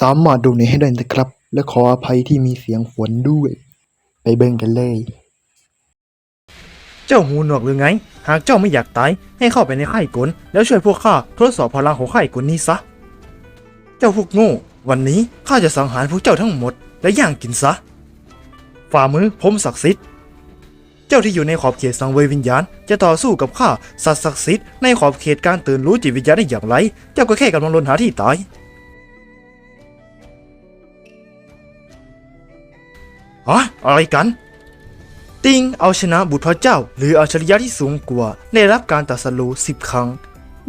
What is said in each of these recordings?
สามารถดูในให้ได้นะครับ และขออภัยที่มีเสียงฝนด้วย ไปเบิ่งกันเลย เจ้าหูหนวกหรือไง หากเจ้าไม่อยากตาย ให้เข้าไปในค่ายกลแล้วช่วยพวกข้าทดสอบพลังของค่ายกลนี้ซะ เจ้าพวกโง่ วันนี้ข้าจะสังหารพวกเจ้าทั้งหมด และย่างกินซะ ฝ่ามือผมศักดิ์สิทธิ์ เจ้าที่อยู่ในขอบเขตสังเวยวิญญาณ จะต่อสู้กับข้าสัตว์ศักดิ์สิทธิ์ในขอบเขตการตื่นรู้จิตวิญญาณได้อย่างไร เจ้าก็แค่กำลังลนหาที่ตาย ฮะอะไรกัน ติงเอาชนะบุตรพระเจ้า หรืออัจฉริยะที่สูงกว่าได้รับการตรัสรู้สิบครั้ง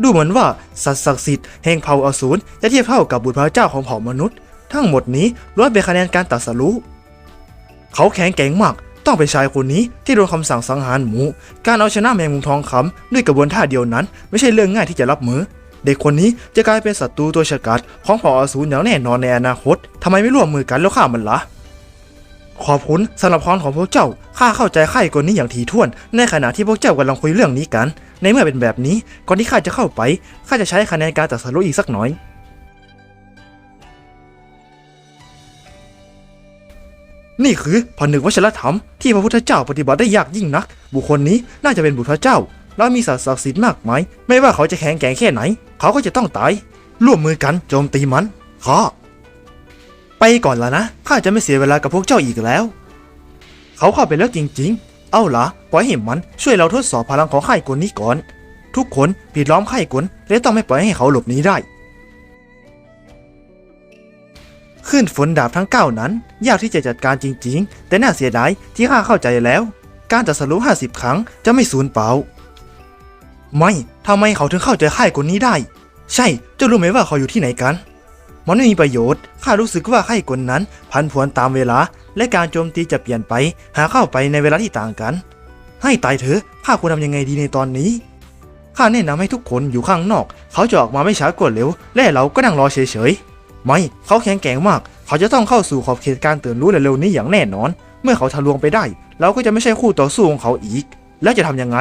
ดูเหมือนว่าสัตว์ศักดิ์สิทธิ์แห่งเผ่าอสูรจะเทียบเท่ากับบุตรพระเจ้าของเผ่ามนุษย์ ทั้งหมดนี้ล้วนเป็นคะแนนการตรัสรู้เขาแข็งแกร่งมากต้องเป็นชายคนนี้ที่โดนคำสั่งสังหารหมู การเอาชนะแมงมุมทองคำด้วยกระบวนท่าเดียวนั้น ไม่ใช่เรื่องง่ายที่จะรับมือ เด็กคนนี้จะกลายเป็นศัตรูตัวฉกาจของเผ่าอสูรอย่างแน่นอนในอนาคตทำไมไม่ร่วมมือกันแล้วฆ่ามันล่ะ ขอบคุณสำหรับพรของพวกเจ้า ข้าเข้าใจไข้กลนี้อย่างถี่ถ้วน ในขณะที่พวกเจ้ากำลังคุยเรื่องนี้กัน ในเมื่อเป็นแบบนี้ ก่อนที่ข้าจะเข้าไป ข้าจะใช้คะแนนการตัดสรุปอีกสักหน่อย นี่คือผนึกวัชรธรรมที่พระพุทธเจ้าปฏิบัติได้ยากยิ่งนัก บุคคลนี้น่าจะเป็นบุตรพระเจ้า และมีศักดิ์สิทธิ์มากมาย ไม่ว่าเขาจะแข็งแกร่งแค่ไหน เขาก็จะต้องตาย ร่วมมือกันโจมตีมันข้า ไปก่อนแล้วนะ ข้าจะไม่เสียเวลากับพวกเจ้าอีกแล้ว เขาเข้าไปแล้วจริงๆ เอาล่ะปล่อยให้มันช่วยเราทดสอบพลังของค่กลนี้ก่อน ทุกคนปิดล้อมค่ายกลและต้องไม่ปล่อยให้เขาหลบหนีได้ ขึ้นฝนดาบทั้งเก้านั้น ยากที่จะจัดการจริง ๆ แต่น่าเสียดายที่ข้าเข้าใจแล้ว การจัดสรุปห้าสิบครั้งจะไม่สูญเปล่า ไม่ทำไมเขาถึงเข้าใจค่กลนี้ได้ ใช่ เจ้ารู้ไหมว่าเขาอยู่ที่ไหนกัน มันไม่มีประโยชน์ ข้ารู้สึกว่าไข้กลนั้น พันผวนตามเวลา และการโจมตีจะเปลี่ยนไป หาเข้าไปในเวลาที่ต่างกัน ให้ตายเถอะข้าควรทำยังไงดีในตอนนี้ ข้าแนะนำให้ทุกคนอยู่ข้างนอก เขาจะออกมาไม่ช้ากว่าเร็ว และเราก็นั่งรอเฉยๆ ไม่ เขาแข็งแกร่งมาก เขาจะต้องเข้าสู่ขอบเขตการตื่นรู้เร็วๆนี้อย่างแน่นอน เมื่อเขาทะลวงไปได้ เราก็จะไม่ใช่คู่ต่อสู้ของเขาอีก แล้วจะทำยังไง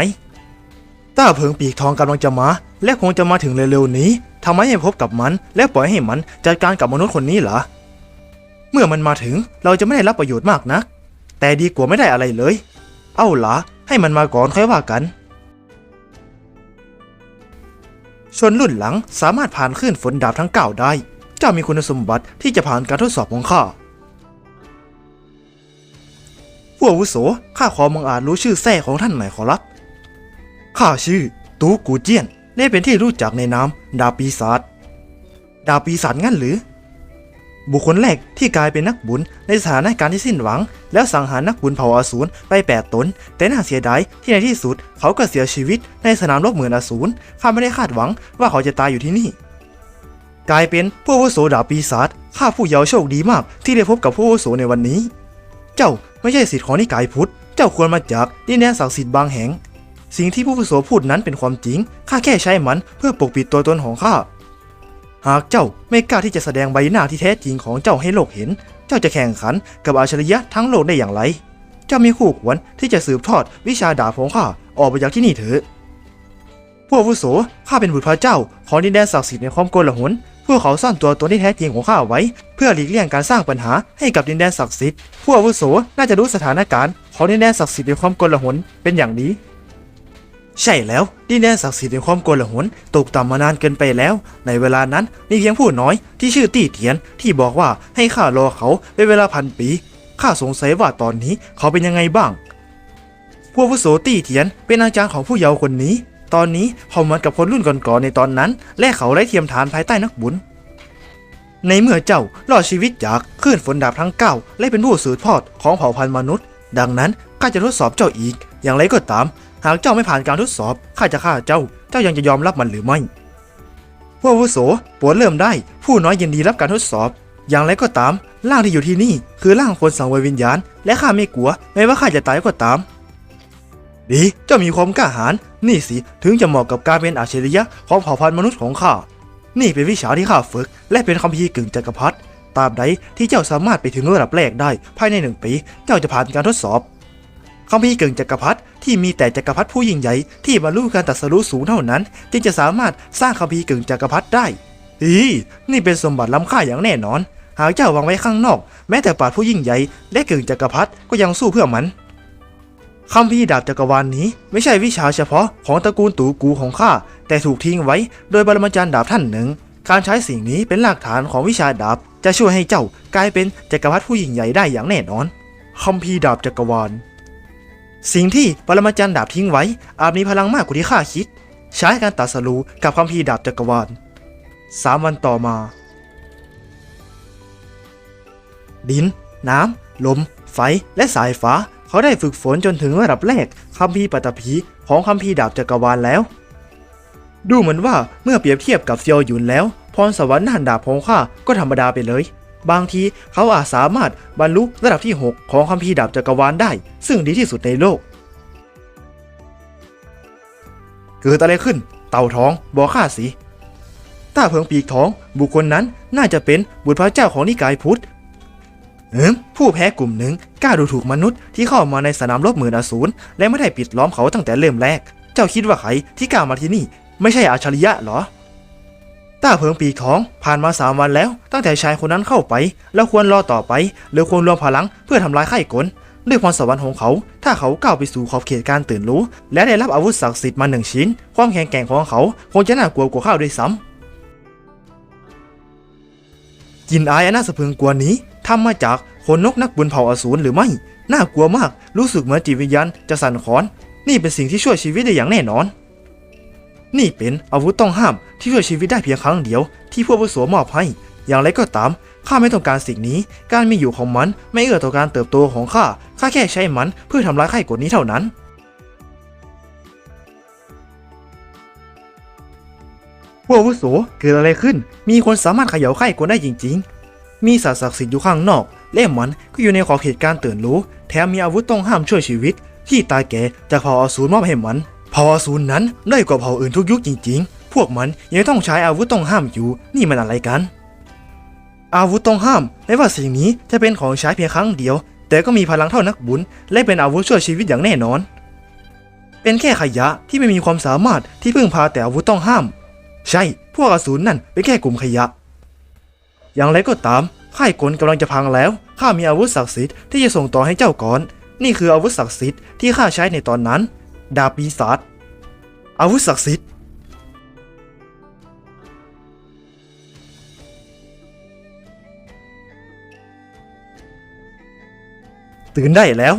ต้าเพิงปีกทองกำลังจะมาและคงจะมาถึงเร็วๆนี้ทำไมไม่พบกับมัน และปล่อยให้มันจัดการกับมนุษย์คนนี้เหรอ เมื่อมันมาถึงเราจะไม่ได้รับประโยชน์มากนะแต่ดีกว่าไม่ได้อะไรเลย เอ้าล่ะให้มันมาก่อนค่อยว่ากัน ชนรุ่นหลังสามารถผ่านคลื่นฝนดาบทั้งเก้าได้ เจ้ามีคุณสมบัติที่จะผ่านการทดสอบของข้าผู้อาวุโสข้าขอมังอาจรู้ชื่อแท้ของท่านหน่อยขอรับ ข้าชื่อ ตูกูเจียน ได้เป็นที่รู้จักในนามดาบปีศาจดาบปีศาจงั้นหรือ บุคคลแรกที่กลายเป็นนักบุญในสถานการณ์ที่สิ้นหวัง แล้วสังหารนักบุญเผ่าอสูรไปแปดตน แต่น่าเสียดายที่ในที่สุดเขาก็เสียชีวิตในสนามรบเหมือนอสูรข้าไม่ได้คาดหวังว่าเขาจะตายอยู่ที่นี่ กลายเป็นผู้วุโสดาบปีศาจข้าผู้เยาว์โชคดีมากที่ได้พบกับผู้วุโสในวันนี้ เจ้าไม่ใช่สิทธิ์ของนิกายพุทธ เจ้าควรมาจากดินแดนศักดิ์สิทธิ์บางแห่ง สิ่งที่ผู้วุโสพูดนั้นเป็นความจริง ข้าแค่ใช้มันเพื่อปกปิดตัวตนของข้า หากเจ้าไม่กล้าที่จะแสดงใบหน้าที่แท้จริงของเจ้าให้โลกเห็น เจ้าจะแข่งขันกับอัจฉริยะทั้งโลกได้อย่างไร เจ้ามีคู่ควรที่จะสืบทอดวิชาดาบของข้าออกไปจากที่นี่เถอะผู้วุโสข้าเป็นบุตรพระเจ้า ของดินแดนศักดิ์สิทธิ์ในความโกลาหลพวกเขาซ่อนตัวตนที่แท้จริงของข้าไว้ เพื่อหลีกเลี่ยงการสร้างปัญหาให้กับดินแดนศักดิ์สิทธิ์ ผู้อาวุโสน่าจะรู้สถานการณ์ของดินแดนศักดิ์สิทธิ์ในความโกลาหลเป็นอย่างดี ใช่แล้วดินแดนศักดิ์สิทธิ์ในความโกลาหลตกต่ำมานานเกินไปแล้ว ในเวลานั้นมีเพียงผู้น้อยที่ชื่อตี้เทียนที่บอกว่าให้ข้ารอเขาเป็นเวลาพันปีข้าสงสัยว่าตอนนี้เขาเป็นยังไงบ้าง ผู้วุโสตี้เทียนเป็นอาจารย์ของผู้เยาว์คนนี้ ตอนนี้เขาเหมือนกับคนรุ่นก่อนๆในตอนนั้น และเขาไร้เทียมฐานภายใต้นักบุญในเมื่อเจ้ารอดชีวิตจากคลื่นฝนดาบทั้งเก้าและเป็นผู้สืบทอดของเผ่าพันธุ์มนุษย์ ดังนั้นข้าจะทดสอบเจ้าอีก อย่างไรก็ตาม หากเจ้าไม่ผ่านการทดสอบข้าจะฆ่าเจ้า เจ้ายังจะยอมรับมันหรือไม่ผู้อาวุโสปวดเริ่มได้ ผู้น้อยยินดีรับการทดสอบ อย่างไรก็ตาม ร่างที่อยู่ที่นี่ คือร่างคนสังเวยวิญญาณ และข้าไม่กลัวแม้ว่าข้าจะตายก็ตาม ดีเจ้ามีความกล้าหาญนี่สิถึงจะเหมาะกับการเป็นอาชริยะของเผ่าพันธุ์มนุษย์ของข้านี่เป็นวิชาที่ข้าฝึก และเป็นคัมภีร์กึ่งจักรพรรดิตาบใดที่เจ้าสามารถไปถึงระดับแรกได้ภายในหนึ่งปี เจ้าจะผ่านการทดสอบคัมภีร์กึ่งจักรพรรดิ ที่มีแต่จักรพรรดิผู้ยิ่งใหญ่ที่บรรลุการตรัสรู้สูงเท่านั้น จึงจะสามารถสร้างคัมภีร์กึ่งจักรพรรดิได้ อีนี่เป็นสมบัติล้ำค่าอย่างแน่นอน หากเจ้าวางไว้ข้างนอก แม้แต่ปราดผู้ยิ่งใหญ่และกึ่งจักรพรรดิก็ยังสู้เพื่อมันคำพีร์ดาบจักรวาลนนี้ ไม่ใช่วิชาเฉพาะของตระกูลตูกูของข้าแต่ถูกทิ้งไว้โดยบรมาจารย์ดาบท่านหนึ่ง การใช้สิ่งนี้เป็นหลักฐานของวิชาดาบ จะช่วยให้เจ้ากลายเป็นจักรพรรดิผู้ยิ่งใหญ่ได้อย่างแน่นอนคำพีร์ดาบจักรวาล สิ่งที่ปรมาจารย์ดาบทิ้งไว้ อาจมีพลังมากกว่าที่ข้าคิด ใช้การตัดสรูกับคำพีดาบจักรวาลสามวันต่อมา ดิน น้ำ ลม ไฟ และสายฟ้า เขาได้ฝึกฝนจนถึงระดับแรกคำพีร์ปัตตภีของคำพีร์ดาบจักรวาลแล้ว ดูเหมือนว่าเมื่อเปรียบเทียบกับเซียวหยุนแล้ว พรสวรรค์ด้านดาบของข้าก็ธรรมดาไปเลย บางทีเขาอาจสามารถบรรลุระดับที่ 6 ของคัมภีร์ดาบจักรวาลได้ ซึ่งดีที่สุดในโลก เกิดอะไรขึ้น เต่าท้องบอกข้าสิต้าเพิงปีกท้องบุคคลนั้นน่าจะเป็นบุตรพระเจ้าของนิกายพุทธเอิมผู้แพ้กลุ่มหนึ่งกล้าดูถูกมนุษย์ที่เข้ามาในสนามรบหมื่นอสูรและไม่ได้ปิดล้อมเขาตั้งแต่เริ่มแรก เจ้าคิดว่าใครที่กล้ามาที่นี่ ไม่ใช่อัจฉริยะเหรอ ต้าเพิงปีท้องผ่านมาสามวันแล้ว ตั้งแต่ชายคนนั้นเข้าไป แล้วควรรอต่อไป หรือควรรวมพลังเพื่อทำลายไข่กลด้วยพรสวรรค์ของเขา ถ้าเขาก้าวไปสู่ขอบเขตการตื่นรู้ และได้รับอาวุธศักดิ์สิทธิ์มาหนึ่งชิ้น ความแข็งแกร่งของเขาคงจะน่ากลัวกว่าข้าวด้วยซ้ำกินอายอันน่าสะพรึงกลัวนี้ทำมาจากคนนกนักบุญเผ่าอสูรหรือไม่ น่ากลัวมาก รู้สึกเหมือนจิตวิญญาณจะสั่นคลอน นี่เป็นสิ่งที่ช่วยชีวิตได้อย่างแน่นอน นี่เป็นอาวุธต้องห้ามที่ช่วยชีวิตได้เพียงครั้งเดียวที่พวกผู้สวมอบให้ อย่างไรก็ตามข้าไม่ต้องการสิ่งนี้ การมีอยู่ของมันไม่เอื้อต่อการเติบโตของข้า ข้าแค่ใช้มันเพื่อทำลายไข้กฎนี้เท่านั้น พวกอาวุโสเกิดอะไรขึ้น มีคนสามารถเขย่าไข้กฎได้จริง ๆ มีสัตว์ศักดิ์สิทธิ์อยู่ข้างนอกและมันก็อยู่ในขอบเขตการตื่นรู้ แถมมีอาวุธต้องห้ามช่วยชีวิต ที่ตาแก่จากเผ่าอสูรมอบให้มัน เผ่าอสูรนั้นด้อยกว่าเผ่าอื่นทุกยุคจริงๆ พวกมันยังต้องใช้อาวุธต้องห้ามอยู่ นี่มันอะไรกัน อาวุธต้องห้ามไม่ว่าสิ่งนี้จะเป็นของใช้เพียงครั้งเดียว แต่ก็มีพลังเท่านักบุญ และเป็นอาวุธช่วยชีวิตอย่างแน่นอน เป็นแค่ขยะที่ไม่มีความสามารถที่พึ่งพาแต่อาวุธต้องห้าม ใช่ พวกอสูรนั่นเป็นแค่กลุ่มขยะ อย่างไรก็ตามค่ายกลกำลังจะพังแล้วข้ามีอาวุธศักดิ์สิทธิ์ที่จะส่งต่อให้เจ้าก่อน นี่คืออาวุธศักดิ์สิทธิ์ที่ข้าใช้ในตอนนั้น ดาบปีศาจอาวุธศักดิ์สิทธิ์ ตื่นได้แล้ว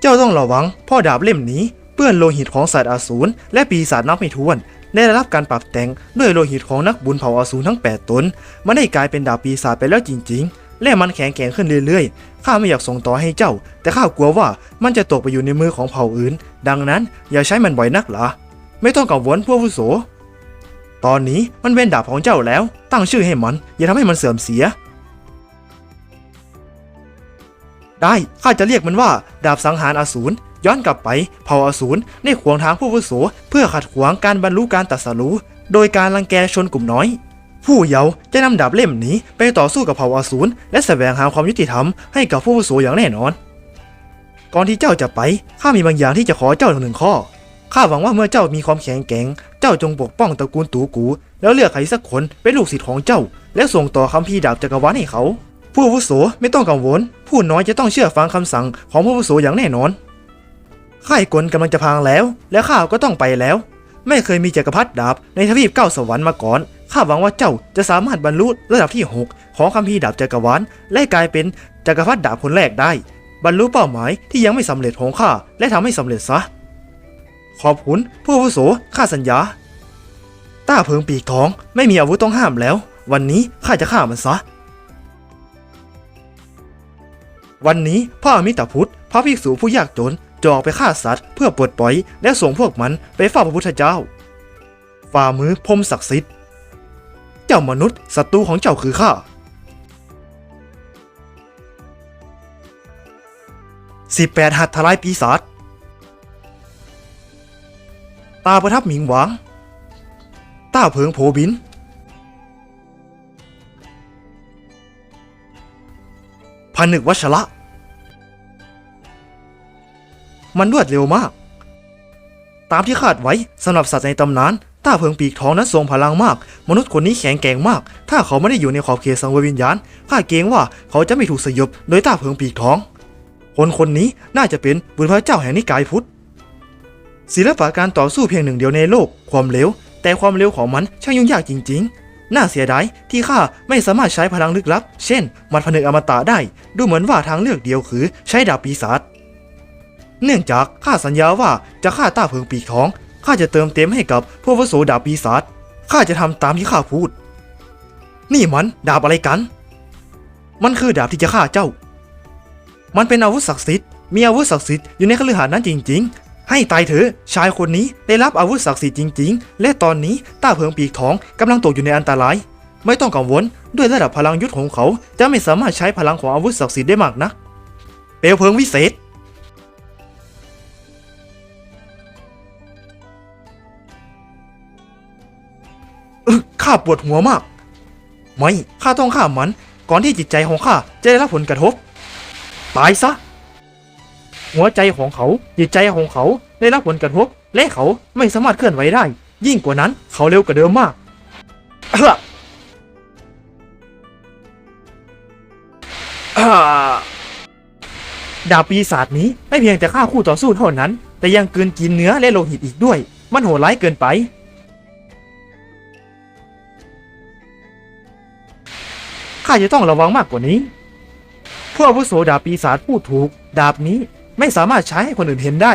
เจ้าต้องระวังพ่อดาบเล่มนี้เปื้อนโลหิตของสัตว์อสูรและปีศาจนับไม่ถ้วนได้รับการปรับแต่งด้วยโลหิตของนักบุญเผ่าอสูรทั้ง 8 ตนมันได้กลายเป็นดาบปีศาจไปแล้วจริง ๆ และมันแข็งแกร่งขึ้นเรื่อยๆ ข้าไม่อยากส่งต่อให้เจ้า แต่ข้ากลัวว่ามันจะตกไปอยู่ในมือของเผ่าอื่น ดังนั้นอย่าใช้มันบ่อยนักล่ะไม่ต้องกังวลพวกผู้โส ตอนนี้มันเป็นดาบของเจ้าแล้ว ตั้งชื่อให้มัน อย่าทำให้มันเสื่อมเสีย ได้ข้าจะเรียกมันว่า ดาบสังหารอสูรย้อนกลับไปเผ่าอสูรได้ขวางทางผู้วุโสเพื่อขัดขวางการบรรลุการตรัสรู้โดยการรังแกชนกลุ่มน้อย ผู้เยาว์จะนำดาบเล่มนี้ไปต่อสู้กับเผ่าอสูรและแสวงหาความยุติธรรมให้กับผู้อาวุโสอย่างแน่นอน ก่อนที่เจ้าจะไปข้ามีบางอย่างที่จะขอเจ้าหนึ่งข้อข้าหวังว่าเมื่อเจ้ามีความแข็งแกร่ง เจ้าจงปกป้องตระกูลตูกู แล้วเลือกใครสักคนเป็นลูกศิษย์ของเจ้า และส่งต่อคำพีดาบจักรวาลให้เขา ผู้วุโสไม่ต้องกังวล ผู้น้อยจะต้องเชื่อฟังคำสั่งของผู้วุโสอย่างแน่นอนค่ายกลกำลังจะพังแล้ว และข้าก็ต้องไปแล้ว ไม่เคยมีจักรพรรดิดาบในทวีปเก้าสวรรค์มาก่อน ข้าหวังว่าเจ้าจะสามารถบรรลุระดับที่ 6 ของคัมภีร์ดาบจักรวาลและกลายเป็นจักรพรรดิดาบคนแรกได้ บรรลุเป้าหมายที่ยังไม่สำเร็จของข้าและทำให้สำเร็จซะ ขอบคุณผู้อาวุโสข้าสัญญา ต้าเพิงปีกทองไม่มีอาวุธต้องห้ามแล้ว วันนี้ข้าจะฆ่ามันซะ วันนี้พระอมิตาพุทธพระภิกษุผู้ยากจนจะออกไปฆ่าสัตว์เพื่อปลดปล่อยและส่งพวกมันไปเฝ้าพระพุทธเจ้าฝ่ามือพรมศักดิ์สิทธิ์ จ้ามนุษย์ศัตรูของเจ้าคือข้าสิบแปดหัตถ์ทลายปีศาจตาประทับหมิงหวางต้าเพิงโผบิน พันนึกวัชระ มันรวดเร็วมาก ตามที่คาดไว้สำหรับสัตว์ในตำนาน ต้าเพิงปีกทองนั้นทรงพลังมาก มนุษย์คนนี้แข็งแกร่งมาก ถ้าเขาไม่ได้อยู่ในขอบเขตสังเวยวิญญาณข้าเกรงว่าเขาจะไม่ถูกสยบโดยต้าเพิงปีกทอง คนคนนี้น่าจะเป็นบุญพระเจ้าแห่งนิกายพุทธศิลปะการต่อสู้เพียงหนึ่งเดียวในโลก ความเร็ว แต่ความเร็วของมันช่างยุ่งยากจริง ๆ น่าเสียดายที่ข้าไม่สามารถใช้พลังลึกลับ เช่นมัดผนึกอมตะได้ ดูเหมือนว่าทางเลือกเดียวคือใช้ดาบปีศาจเนื่องจากข้าสัญญาว่าจะฆ่าต้าเพิงปีกทอง ข้าจะเติมเต็มให้กับพวกวโสดาบปีศาจข้าจะทำตามที่ข้าพูด นี่มันดาบอะไรกัน มันคือดาบที่จะฆ่าเจ้า มันเป็นอาวุธศักดิ์สิทธิ์มีอาวุธศักดิ์สิทธิ์อยู่ในคฤหาสน์นั้นจริง ๆ ให้ตายเถอะชายคนนี้ได้รับอาวุธศักดิ์สิทธิ์จริง ๆ และตอนนี้ต้าเพิงปีกทองกำลังตกอยู่ในอันตราย ไม่ต้องกังวลด้วยระดับพลังยุทธของเขา จะไม่สามารถใช้พลังของอาวุธศักดิ์สิทธิ์ได้มากนะเปลวเพลิงวิเศษ ข้าปวดหัวมาก ไม่ ข้าต้องฆ่ามัน ก่อนที่จิตใจของข้าจะได้รับผลกระทบ ตายซะ หัวใจของเขา จิตใจของเขาได้รับผลกระทบ และเขาไม่สามารถเคลื่อนไหวได้ ยิ่งกว่านั้นเขาเร็วกว่าเดิมมากเอ้อดาบปีศาจนี้ไม่เพียงแต่ฆ่าคู่ต่อสู้เท่านั้น แต่ยังกืนกินเนื้อและโลหิตอีกด้วย มันโหดร้ายเกินไป ข้าจะต้องระวังมากกว่านี้พวกอาวุโสดาบปีศาจพูดถูก ดาบนี้ไม่สามารถใช้ให้คนอื่นเห็นได้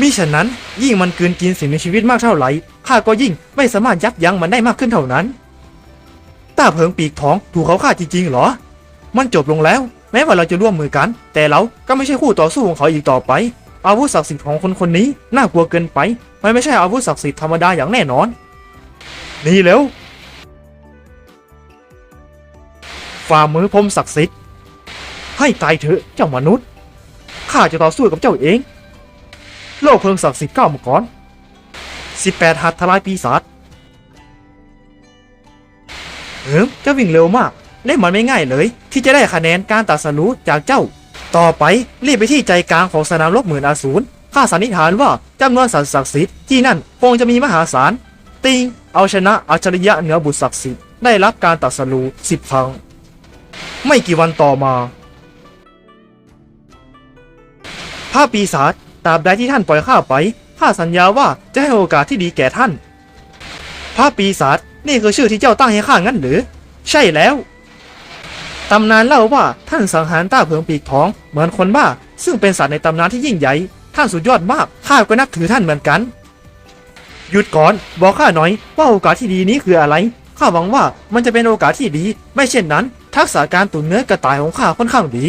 มิฉะนั้นยิ่งมันกืนกินสิ่งในชีวิตมากเท่าไหร่ข้าก็ยิ่งไม่สามารถยับยั้งมันได้มากขึ้นเท่านั้นต้าเพิงปีกทองถูกเขาฆ่าจริงๆหรอ มันจบลงแล้ว แม้ว่าเราจะร่วมมือกัน แต่เราก็ไม่ใช่คู่ต่อสู้ของเขาอีกต่อไป อาวุธศักดิ์สิทธิ์ของคนคนนี้น่ากลัวเกินไป มันไม่ใช่อาวุธศักดิ์สิทธิ์ธรรมดาอย่างแน่นอน นี่แล้ว ฝ่ามือพรมศักดิ์สิทธิ์ให้ตายเถอะเจ้ามนุษย์ข้าจะต่อสู้กับเจ้าเอง โลกเพลิงศักดิ์สิทธิ์ก้าวมก่อนสิบแปดหัตถลายปีศาจเหิมเจ้าวิ่งเร็วมาก และมันไม่ง่ายเลย ที่จะได้คะแนนการตัดสรู้จากเจ้า ต่อไปรีบไปที่ใจกลางของสนามรบหมื่นอาสูรข้าสันนิษฐานว่าจำนวนสัตว์ศักดิ์สิทธิ์ที่นั่นคงจะมีมหาศาลติงเอาชนะอัจฉริยะเหนือบุตรศักดิ์สิทธิ์ได้รับการตัดสรู้สิบครั้ง ไม่กี่วันต่อมาพระปีศาจตราบใดที่ท่านปล่อยข้าไปข้าสัญญาว่าจะให้โอกาสที่ดีแก่ท่านพระปีศาจนี่คือชื่อที่เจ้าตั้งให้ข้างั้นหรือ ใช่แล้วตำนานเล่าว่าท่านสังหารต้าเพิงปีกทอง เหมือนคนบ้า ซึ่งเป็นสัตว์ในตำนานที่ยิ่งใหญ่ ท่านสุดยอดมากข้าก็นับถือท่านเหมือนกัน หยุดก่อน บอกข้าหน่อยว่าโอกาสที่ดีนี้คืออะไรข้าหวังว่ามันจะเป็นโอกาสที่ดี ไม่เช่นนั้น ทักษะการตุ๋นเนื้อกระต่ายของข้าค่อนข้างดี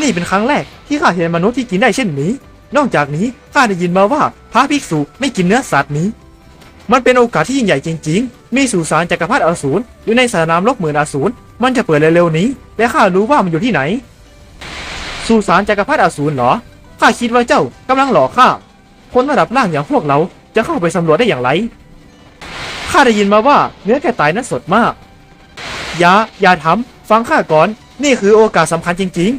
นี่เป็นครั้งแรกที่ข้าเห็นมนุษย์ที่กินได้เช่นนี้ นอกจากนี้ข้าได้ยินมาว่าพระภิกษุไม่กินเนื้อสัตว์นี้ มันเป็นโอกาสที่ยิ่งใหญ่จริง ๆ มีสุสานจักรพรรดิอสูรอยู่ในสนามรบหมื่นอสูร มันจะเปิดเร็วๆนี้ และข้ารู้ว่ามันอยู่ที่ไหน สุสานจักรพรรดิอสูรเหรอ ข้าคิดว่าเจ้ากำลังหลอกข้า คนระดับล่างอย่างพวกเราจะเข้าไปสำรวจได้อย่างไร ข้าได้ยินมาว่าเนื้อแกะตายนั้นสดมาก อย่าอย่าทำฟังข้าก่อน นี่คือโอกาสสำคัญจริง